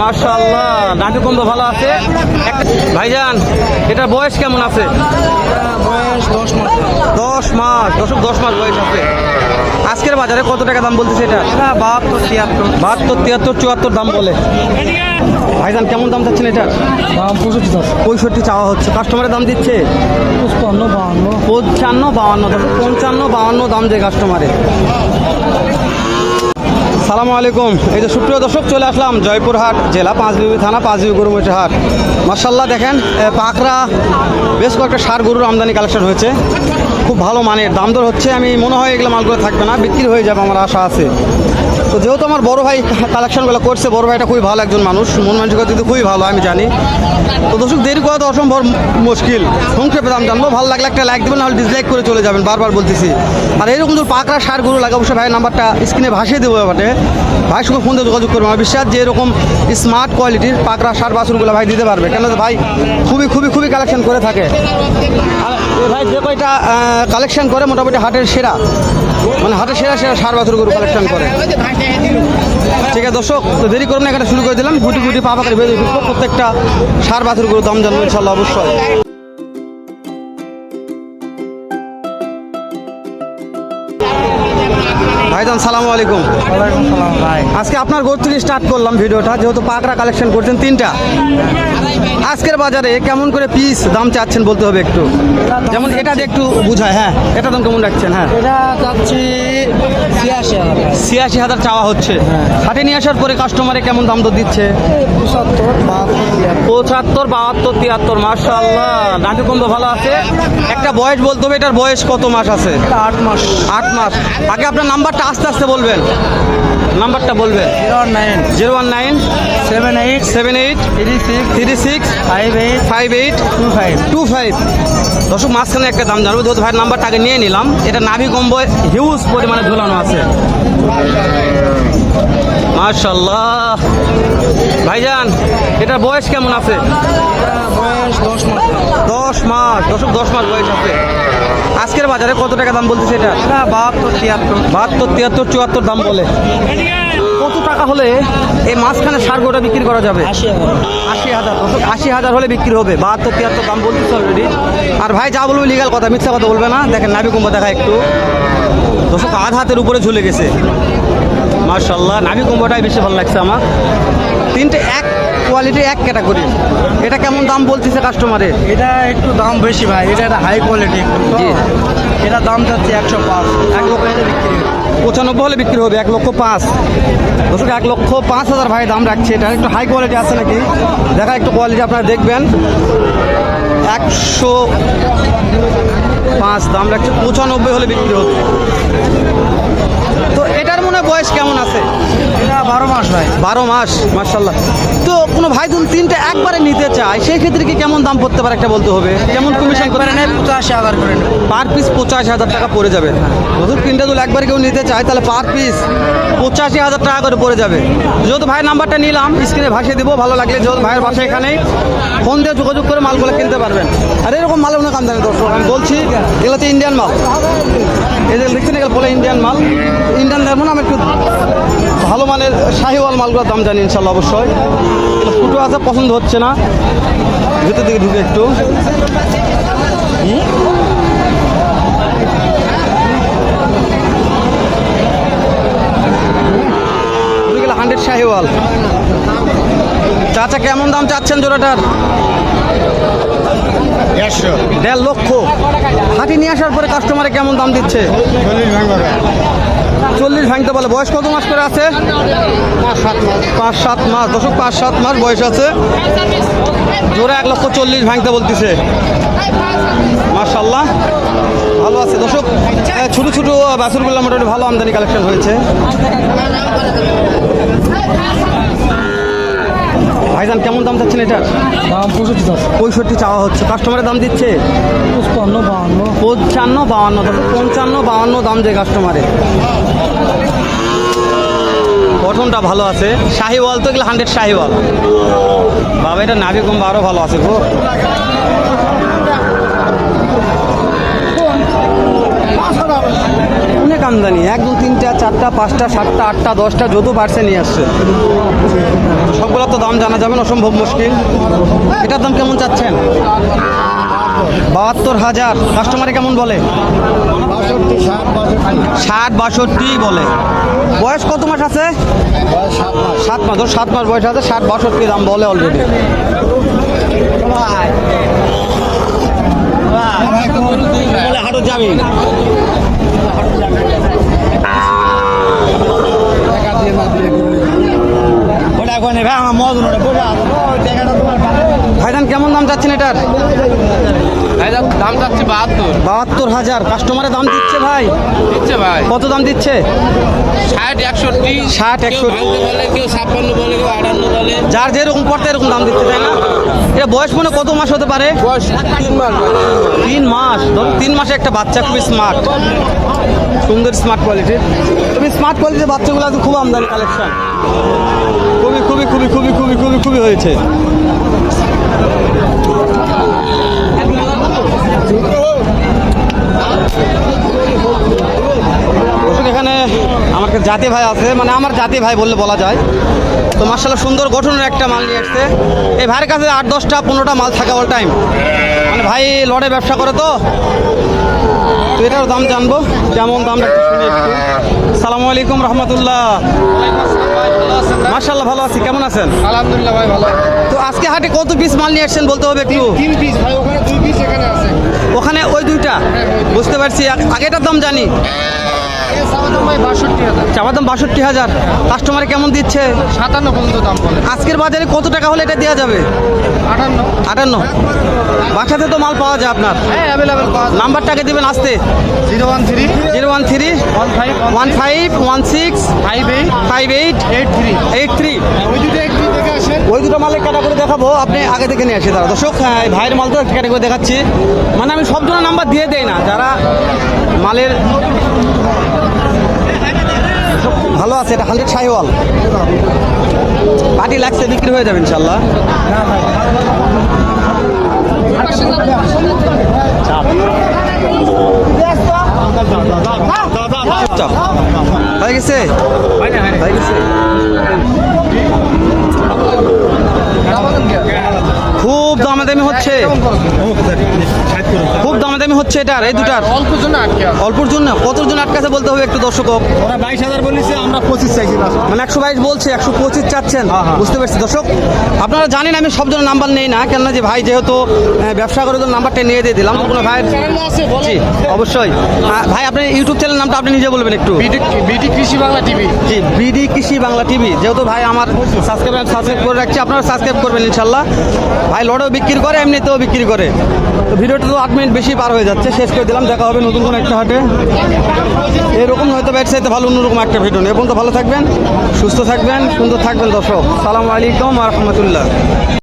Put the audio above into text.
মাশাআল্লাহ নাটু কম্ব ভালো আছে? ভাইজান এটার বয়স কেমন আছে? বয়স দশ মাস দশ মাস দশক দশ মাস বয়স আছে। আজকের বাজারে কত টাকা দাম বলতেছে এটা? এটা বাহাত্তর তিয়াত্তর। বাহাত্তর তিয়াত্তর চুয়াত্তর দাম বলে। ভাইজান কেমন দাম চাচ্ছেন এটার? দাম পঁয়ষট্টি দশ পঁয়ষট্টি চাওয়া হচ্ছে। কাস্টমারের দাম দিচ্ছে? পঁচপান্ন বাহান্ন। পঞ্চান্ন বাউান্ন দশক পঞ্চান্ন বাউান্ন দাম দেয় কাস্টমারে সালামু আলাইকুম। এই যে সুপ্রিয় দর্শক, চলে আসলাম জয়পুরহাট জেলা, পাঁচবিবি থানা, পাঁচবিবি গরুমতি হাট। মার্শাল্লাহ দেখেন পাকরা বেশ কয়েকটা সার গরুর আমদানি কালেকশন হয়েছে। খুব ভালো মানের, দাম দর হচ্ছে, আমি মনে হয় এগুলো মালগুলো থাকবে না, বিক্রি হয়ে যাবে আমার আশা আছে। তো যেহেতু আমার বড় ভাই কালেকশনগুলো করছে, বড় ভাইটা খুবই ভালো একজন মানুষ। মন মানসিকতা কিন্তু খুবই ভালো, আমি জানি। তো দর্শক, দেরি করা তো অসম্ভব মুশকিল। সংক্ষেপে দাম জানব, ভালো লাগলে একটা লাইক দেবেন নাহলে ডিসলাইক করে চলে যাবেন, বারবার বলতেছি। আর এরকম যদি পাকড়া সার গরু লাগে অবশ্যই ভাইয়ের নাম্বারটা স্ক্রিনে ভাসিয়ে দেবো ব্যাপারে। ভাইয়ের সঙ্গে ফোন দিয়ে যোগাযোগ করব। আমার বিশ্বাস যে এরকম স্মার্ট কোয়ালিটির পাকড়া সার বাছুরগুলো ভাই দিতে পারবে। কেন ভাই খুবই খুবই খুবই কালেকশন করে থাকে। ভাই যে কয়টা কালেকশন করে, মোটামুটি হাটের সেরা। মানে হাটের সেরা সেরা সার বাছুর গরু কালেকশন করে। ঠিক আছে, দর্শক, তো দেরি করুন এখানে শুরু করে দিলাম। গুটি গুটি পাপাকারি প্রত্যেকটা সার বাছুরগুলো দাম জানব ইনশাল্লাহ, অবশ্যই। ভাইজান সালামু আলাইকুম। সালাম ভাই। আজকে আপনার গরু থেকে স্টার্ট করলাম ভিডিওটা যেহেতু পাকড়া কালেকশন করছেন তিনটা। আজকের বাজারে কেমন করে পিস দাম চাচ্ছেন বলতে হবে একটু? যেমন এটা যে একটু বুঝায় হ্যাঁ এটা দাম কেমন রাখছেন হ্যাঁ? এটা ছিয়াশি হাজার ছিয়াশি হাজার চাওয়া হচ্ছে। হাটে নিয়ে আসার পরে কাস্টমারে কেমন দাম দর দিচ্ছে? পঁচাত্তর বাহাত্তর তিয়াত্তর। পঁচাত্তর বাহাত্তর তিয়াত্তর মার্শাল্লাহ নাটু কম্ব ভালো আছে। একটা বয়স বলতে হবে এটার বয়স কত মাস আছে? আট মাস। আট মাস। আগে আপনার নাম্বারটা আস্তে আস্তে বলবেন। নাম্বারটা বলবেন। Zero one nine. Zero one nine. Seven eight. Seven eight. Three six. Three six. Five eight. Five eight. Two five. Two five. দর্শক মাঝখানে একটা দাম জানব যেহেতু ভাইয়ের নাম্বারটা আগে নিয়ে নিলাম। এটা নাভি কম্বয় হিউজ পরিমাণে ঝোলানো আছে। মাশাল্লাহ ভাইজান এটার বয়স কেমন আছে? বয়স দশ মাস। দশ মাস দশক দশ মাস বয়স আছে। আজকের বাজারে কত টাকা দাম বলতেছে এটা? এটা বাহাত্তর তিয়াত্তর। বাহাত্তর তিয়াত্তর চুয়াত্তর দাম বলে। কত টাকা হলে এই মাঝখানে সার গোটা বিক্রি করা যাবে? আশি হাজার। আশি হাজার দর্শক আশি হাজার হলে বিক্রি হবে। বাহাত্তর তিয়াত্তর দাম বলতেছে অলরেডি আর ভাই যা বলবে লিগাল কথা মিথ্যা কথা বলবে না। দেখেন নাবি কুম্ভ দেখা একটু। দর্শক আধ হাতের উপরে ঝুলে গেছে। মার্শাল্লাহ নাবি কুম্ভটাই বেশি ভালো লাগছে আমার। তিনটে এক কোয়ালিটি এক ক্যাটাগরি এটা কেমন দাম বলতেছে কাস্টমারে এটা একটু দাম বেশি ভাই এটা একটা হাই কোয়ালিটি। এটা দাম যাচ্ছে একশো পাঁচ এক লক্ষ বিক্রি পঁচানব্বই হলে বিক্রি হবে এক লক্ষ পাঁচ। দর্শক এক লক্ষ পাঁচ হাজার ভাই দাম রাখছে। এটা একটু হাই কোয়ালিটি আছে নাকি? দেখা একটু কোয়ালিটি আপনারা দেখবেন। একশো পাঁচ দাম রাখছে পঁচানব্বই হলে বিক্রি হতো তো এটার মনে বয়স কেমন আছে? বারো মাস ভাই। বারো মাস মার্শাল্লাহ তো কোনো ভাই যদি তিনটে একবারে নিতে চায় সেই ক্ষেত্রে কি কেমন দাম পড়তে পারে একটা বলতে হবে? কেমন কমিশন করে নেয় পঁচাশি হাজার করে। পার পিস পঁচাশি হাজার টাকা পড়ে যাবে। নতুন তিনটা যদি একবার কেউ নিতে চায় তাহলে পার পিস পঁচাশি হাজার টাকা করে পড়ে যাবে। যেহেতু ভাইয়ের নাম্বারটা নিলাম স্ক্রিনে ভাসিয়ে দিব ভালো লাগলে যেহেতু ভাইয়ের বাসা এখানেই ফোন দিয়ে যোগাযোগ করে মালগুলো কিনতে পারবেন। আর এরকম মাল অনেক আমদানি দর্শক আমি বলছি এগুলো হচ্ছে ইন্ডিয়ান মাল। এদের দেখছেন এগুলো বলে ইন্ডিয়ান মাল। ইন্ডিয়ান দেখব আমি একটু ভালো মানের শাহিওয়াল মালগুলোর দাম জানি ইনশাল্লাহ অবশ্যই। ফুটো আছে পছন্দ হচ্ছে না। ভেতর দিকে ঢুকে একটু। হান্ড্রেড শাহিওয়াল। চাচা কেমন দাম চাচ্ছেন জোড়াটার? দেড় লক্ষ। হাতি নিয়ে আসার পরে কাস্টমারে কেমন দাম দিচ্ছে? চল্লিশ ভাঙতে বলে বয়স কত মাস করে আছে? পাঁচ সাত মাস। দশক পাঁচ সাত মাস বয়স আছে। জোরে এক লক্ষ চল্লিশ ভাঙতে বলতেছে। মার্শাল্লাহ ভালো আছে। দশক ছোট ছোট বাসুরগুলো মোটামুটি ভালো আমদানি কালেকশন হয়েছে। ভাইজান কেমন দাম চাচ্ছেন এটার? দাম পঁয়ষট্টি পঁয়ষট্টি চাওয়া হচ্ছে। কাস্টমারের দাম দিচ্ছে? পঁচপান্ন বাহান্ন। পঞ্চান্ন বাউান্ন পঞ্চান্ন বাউান্ন দাম দেয় কাস্টমারে গঠনটা ভালো আছে। শাহিওয়াল তো এগুলো হান্ড্রেড শাহিওয়াল। বাবা এটা নাভি কম আরও ভালো আছে গো। অনেক আমদানি। এক, দু, তিনটা, চারটা, পাঁচটা, সাতটা, আটটা, দশটা, যত পারছে নিয়ে আসছে। সবগুলো তো দাম জানা যাবে না, অসম্ভব মুশকিল। এটার দাম কেমন চাচ্ছেন? বাহাত্তর হাজার। কাস্টমারে কেমন বলে? ষাট, বাষট্টি বলে। বয়স কত মাস আছে? সাত মাস। ওর সাত মাস বয়স আছে, ষাট, বাষট্টি দাম বলে অলরেডি হাটত যাবি ওটা এখন ভাই আমার মজন ওটা বোঝা ভাইজান কেমন দাম চাচ্ছেন এটার? দাম যাচ্ছে বাহাত্তর। বাহাত্তর হাজার। কাস্টমারে দাম দিচ্ছে ভাই। দিচ্ছে ভাই। কত দাম দিচ্ছে? ষাট একষট্টি। ষাট একষট্টি। বলে কেউ ছাপ্পান্ন বলে কেউ আটান্ন বলে। যার যেরকম পড়তে এরকম দাম দিচ্ছে তাই না? এটা বয়স মনে কত মাস হতে পারে? বয়স তিন মাস তিন মাস। ধরুন তিন মাসে একটা বাচ্চা খুবই স্মার্ট সুন্দর স্মার্ট কোয়ালিটির তবে স্মার্ট কোয়ালিটির বাচ্চাগুলো খুব আমদানি কালেকশন খুবই খুবই খুবই খুবই খুবই খুবই খুবই হয়েছে। দর্শক এখানে আমার কাছে জাতি ভাই আছে মানে আমার জাতি ভাই বললে বলা যায়। তো মার্শাল্লাহ সুন্দর গঠনের একটা মাল নিয়ে আসছে। এই ভাইয়ের কাছে আট দশটা পনেরোটা মাল থাকে অল টাইম মানে ভাই লড়ে ব্যবসা করে তো। তো এটার দাম জানব কেমন দাম সালামু আলাইকুম রহমতুল্লাহ। মার্শাল্লাহ ভালো আছি কেমন আছেন? আলহামদুলিল্লাহ ভাই ভালো তো আজকে হাটে কত পিস মাল নিয়ে আসছেন বলতে হবে একটু? তিন পিস ভাই ওখানে ওখানে ওই দুইটা? বুঝতে পারছি। আগ- আগেটার দাম জানি? হাজার। দাম বাষট্টি হাজার। কাস্টমারে কেমন দিচ্ছে? সাতান্ন পর্যন্ত দাম আজকের বাজারে কত টাকা হলে এটা দেওয়া যাবে? আটান্ন। আটান্ন। বাসাতে তো মাল পাওয়া যায় আপনার। হ্যাঁ অ্যাভেলেবেল নাম্বারটাকে দিবেন আসতে। Zero one three. Zero one three. One five one five one six. Five eight. Five eight. Eight three. Eight three. ওই দুটো ওই দুটো মালের ক্যাটাগরি দেখাবো, আপনি আগে থেকে নিয়ে আসে দাঁড়া দর্শক ভাইয়ের মাল তো একটা ক্যাটাগরি দেখাচ্ছি। মানে আমি সব জনের নাম্বার দিয়ে দেই না, যারা মালের ভালো আছে, এটা হান্ড্রেড শাহিওয়াল। পার্টি লাগছে, বিক্রি হয়ে যাবে, ইনশাল্লাহ। হয়ে গেছে? হয়ে গেছে? হচ্ছে? হচ্ছে এটার এই দুটার। অল্প জন্য আটকে অল্পর জন্য? কতর জন্য আটকাছে বলতে হবে একটু দর্শক ওরা বাইশ হাজার বলেছে আমরা পঁচিশ চাইছি মানে একশো বাইশ বলছে একশো পঁচিশ চাচ্ছেন। হ্যাঁ, হ্যাঁ। বুঝতে পারছি। দর্শক আপনারা জানেন আমি সব জনের নাম্বার নেই না কেননা যে ভাই যেহেতু ব্যবসা করে তো নাম্বারটা নিয়ে দিয়ে দিলাম। কোনো আছে জি অবশ্যই। ভাই আপনি ইউটিউব চ্যানেল নামটা আপনি নিজে বলবেন একটু। বিডি কৃষি বাংলা টিভি। জি বিডি কৃষি বাংলা টিভি। যেহেতু ভাই আমার সাবস্ক্রাইব সাবস্ক্রাইব করে রাখছি আপনারা সাবস্ক্রাইব করবেন ইনশাল্লাহ। ভাই লড়েও বিক্রি করে এমনিতেও বিক্রি করে। তো ভিডিওটা তো আট মিনিট বেশি পার হয়ে যাচ্ছে। শেষ করে দিলাম, দেখা হবে নতুন কোনো একটা হাটে। এরকম হয়তো ব্যাট চাইতে ভালো, অন্যরকম একটা ভিডিও নেই। এবং তো ভালো থাকবেন, সুস্থ থাকবেন, সুন্দর থাকবেন, দর্শক। সালাম আলাইকুম রহমতুল্লাহ।